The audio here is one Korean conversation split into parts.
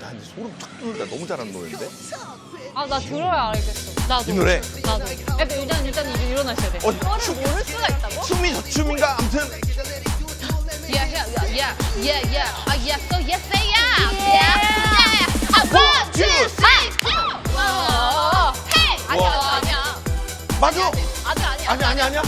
나 이제 소름 쫙 돋는다. 너무 잘하는 노래인데? 아, 나 들어야 알겠어. 나도. 이 노래. 나도. 일단, 일단, 일단 일- 일어나셔야 돼. 어, 이거를 춤. 모를 수가 있다고? 춤이 저 춤인가? 아무튼 Yeah, yeah, yeah, yeah, yeah. Ah, yeah, so yes, say yeah. Yeah, yeah. Ah, one, two, three, four. 어, hey. 아니야, 와. 아니야. 맞아. 아직 아니야. 아니 아니 아니야.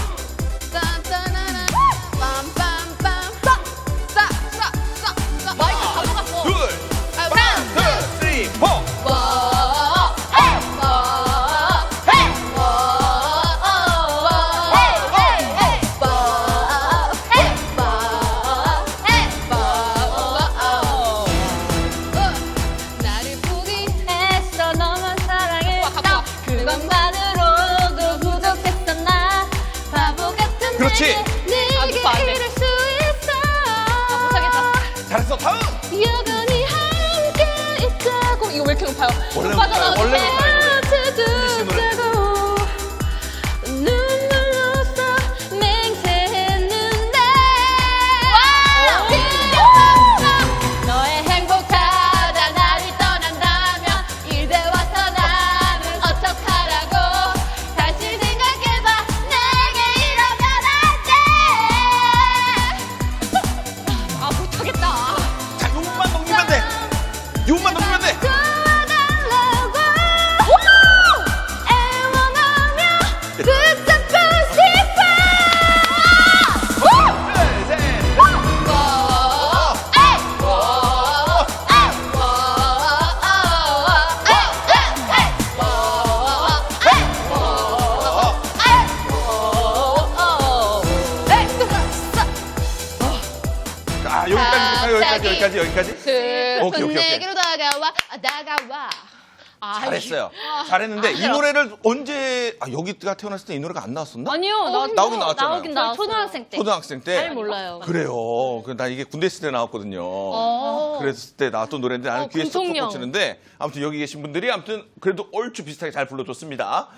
그렇지. 내게 아직도 안 돼. 이럴 수 있어. 아, 못하겠다. 잘했어. 다음. 여전히 함께 있자고 이거 왜 이렇게 높아요? 원래 높아요. 원래 높아요, 하트도 여기까지, 여기까지, 여기까지, 여기까지. 오케이, 오케이, 오케이. 내게로 다가와 아, 다가와 아, 잘했어요. 잘했는데 이 노래를 언제 아 여기가 태어났을 때 이 노래가 안 나왔었나? 아니요 나, 나오긴 나왔잖아요. 나오긴 나왔어요 초등학생 때 초등학생 때. 잘 몰라요 그래요. 그 나 이게 군대 있을 때 나왔거든요. 어. 그랬을 때 나왔던 노래인데 나는 어, 귀에 쏙쏙 군통령. 꽂히는데 아무튼 여기 계신 분들이 아무튼 그래도 얼추 비슷하게 잘 불러줬습니다.